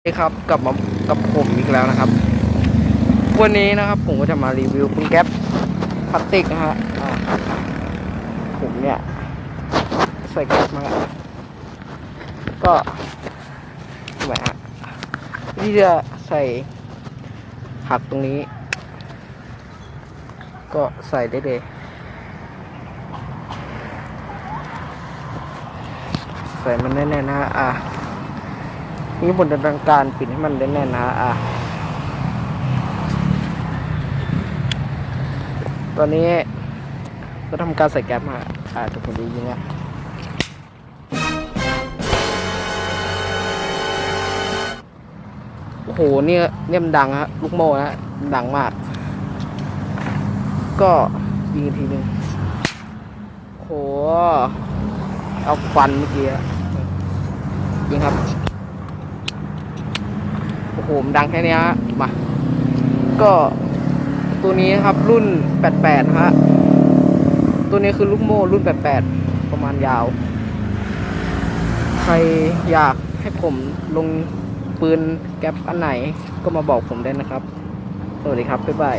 สวัสดีครับกลับมากับผมอีกแล้วนะครับ วันนี้นะครับ ผมก็จะมารีวิวปืนแก๊ปพลาสติกนะฮะผมเนี่ย ใส่แก๊ปมาก็ทำไมฮะที่จะใส่หักตรงนี้ ก็ใส่ได้เลยใส่มันแน่นๆนะฮะอะ นี่บนดำเนินการปิดให้มันแน่นๆนะฮะอะตอนนี้ก็ทำการใส่แก๊ปมาอ่าทุกคนดูยิงนะโอ้โหเนี่ยเนี่ยมันดังฮะลูกโม่นะดังมาก ก็ยิงอีกทีหนึ่งโอ้โหเอาฟันเมื่อกี้ยิงครับ มดังแค่นี้ฮะมา ก็ตัวนี้ครับรุ่น 88ฮะตัวนี้คือลูกโม่รุ่น 88 ประมาณยาว ใครอยากให้ผมลงปืนแก๊ปอันไหนก็มาบอกผมได้นะครับ สวัสดีครับ บ๊ายบาย